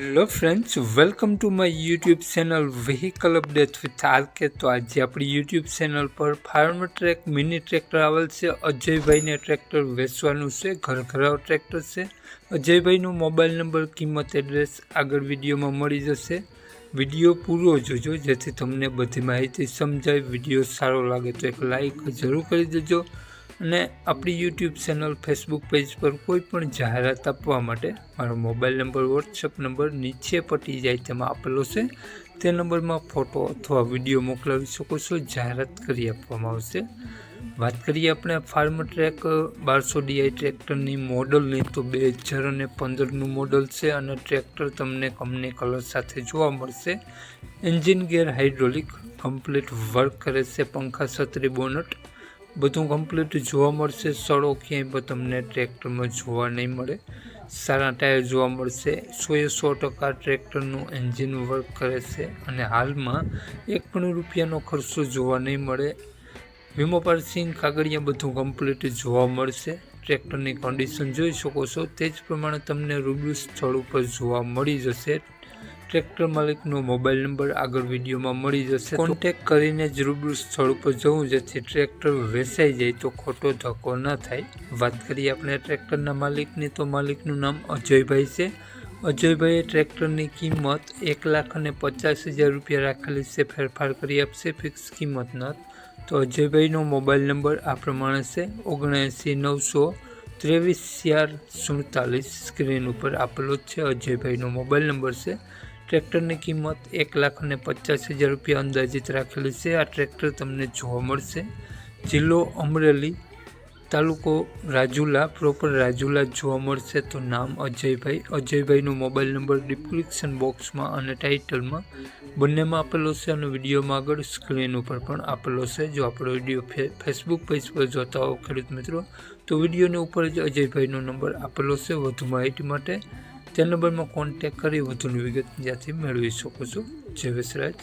Hello friends welcome to my YouTube channel vehicle update with RK તો આજે આપણી YouTube channel પર farm track mini tractor આવેલ છે, અજયભાઈને ટ્રેક્ટર વેચવાનું છે ઘર ઘરાવ ટ્રેક્ટર છે. અજયભાઈનો મોબાઈલ નંબર કિંમત એડ્રેસ આગળ વિડીયોમાં મળી જશે. વીડિયો પૂરો જોજો, જેથી તમને બધી માહિતી સમજાય, વીડિયો સારો લાગે તો એક લાઈક જરૂર કરી દેજો. અને આપણી યુટ્યુબ ચેનલ ફેસબુક પેજ પર કોઈ પણ જાહેરાત આપવા માટે મારો મોબાઈલ નંબર વોટ્સઅપ નંબર નીચે પટી જાય તેમાં આપેલો છે. તે નંબરમાં ફોટો અથવા વીડિયો મોકલાવી શકો છો. જાહેરાત કરી આપવામાં આવશે. વાત કરીએ આપણે ફાર્મ ટ્રેક બારસો ડીઆઈ ટ્રેક્ટરની મોડલની, તો બે હજાર અને પંદરનું મોડલ છે અને ટ્રેક્ટર તમને કંપની કલર સાથે જોવા મળશે. Engine gear hydraulic complete work કરે છે, પંખા, છત્રી, બોનટ. બધું કમ્પ્લીટ જોવા મળશે. સડો ક્યાંય પણ તમને ટ્રેક્ટરમાં જોવા નહીં મળે. સારા ટાયર જોવા મળશે. સોએ સો ટકા ટ્રેક્ટરનું એન્જિન વર્ક કરે છે અને હાલમાં એક પણ રૂપિયાનો ખર્ચો જોવા નહીં મળે. વીમો પાર્સિંગ કાગળિયા બધું કમ્પ્લીટ જોવા મળશે. ટ્રેક્ટરની કન્ડિશન જોઈ શકો છો. તે જ પ્રમાણે તમને રૂબરૂ સ્થળ ઉપર જોવા મળી જશે. ટ્રેક્ટર માલિકનો મોબાઈલ નંબર આગળ વિડીયોમાં મળી જશે. કોન્ટેક કરીને જ રૂબરૂ સ્થળ ઉપર જવું, જેથી ટ્રેક્ટર વેચાઈ જાય તો ખોટો ધક્કો ન થાય. વાત કરીએ આપણે ટ્રેક્ટરના માલિકની, તો માલિકનું નામ અજયભાઈ છે. અજયભાઈએ ટ્રેક્ટરની કિંમત એક લાખ અને પચાસ હજાર રૂપિયા રાખેલી છે. ફેરફાર કરી આપશે ફિક્સ કિંમત ન. તો અજયભાઈનો મોબાઈલ નંબર આ પ્રમાણે છે. ઓગણએંસી નવસો ત્રેવીસ ચાર સુડતાલીસ સ્ક્રીન ઉપર આપેલો જ છે. અજયભાઈનો મોબાઈલ નંબર છે ટ્રેક્ટરની કિંમત એક લાખ અને પચાસ હજાર રૂપિયા અંદાજિત રાખેલી છે. આ ટ્રેક્ટર તમને જોવા મળશે. જિલ્લો અમરેલી તાલુકો રાજુલા પ્રોપર રાજુલા જોવા મળશે. તો નામ અજયભાઈ. અજયભાઈનો મોબાઈલ નંબર ડિસ્ક્રિપ્શન બોક્સમાં અને ટાઇટલમાં બંનેમાં આપેલો છે અને વિડીયોમાં આગળ સ્ક્રીન ઉપર પણ આપેલો છે. જો આપણો વીડિયો ફેસબુક પેજ પર જોતા હો ખેડૂત મિત્રો, તો વિડીયોની ઉપર જ અજયભાઈનો નંબર આપેલો છે. વધુ માહિતી માટે તે નંબરમાં કોન્ટેક કરી વધુની વિગત ત્યાંથી મેળવી શકો છો. જય વસરાજ